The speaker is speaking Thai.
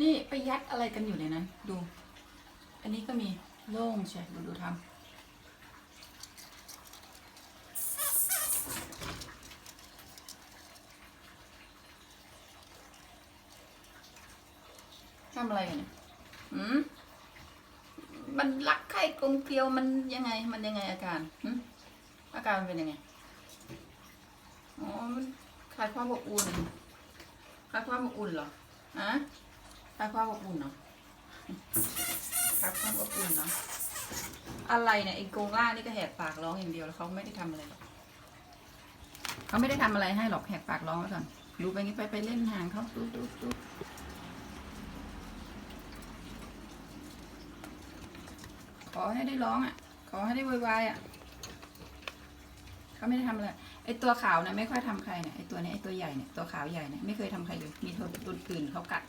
นี่ไปยัดอะไรกันอยู่ในนั้น ดู อันนี้ก็มีโล่งใช่ดูดูทำทำอะไรกันเนี่ยหืมมันรักใครกลมเกลียวมันยังไง มันยังไงอาการหืมอาการเป็นยังไง อ๋อ มันขาดความอบอุ่นขาดความอบอุ่นเหรอฮะ ขาดความอบอุ่นเหรอขาดความอบอุ่นเนาะอะไรเนี่ยไอ้โกงล่างนี่ก็แหกปากร้องอย่างเดียวแล้วเขาไม่ได้ทำอะไรหรอกเขาไม่ได้ทำอะไรให้หรอกแหกปากร้องไว้ก่อนดูไปงี้ไปไปเล่นห่างเขาดูดูดูขอให้ได้ร้องอะ ขอให้ได้วายวายอะเขาไม่ได้ทำอะไรไอ้ตัวขาวเนี่ยไม่ค่อยทำใครเนี่ยไอ้ตัวเนี้ยไอ้ตัวใหญ่เนี่ยตัวขาวใหญ่เนี่ยไม่เคยทำใครเลยมีตัวตัวอื่นเขากัด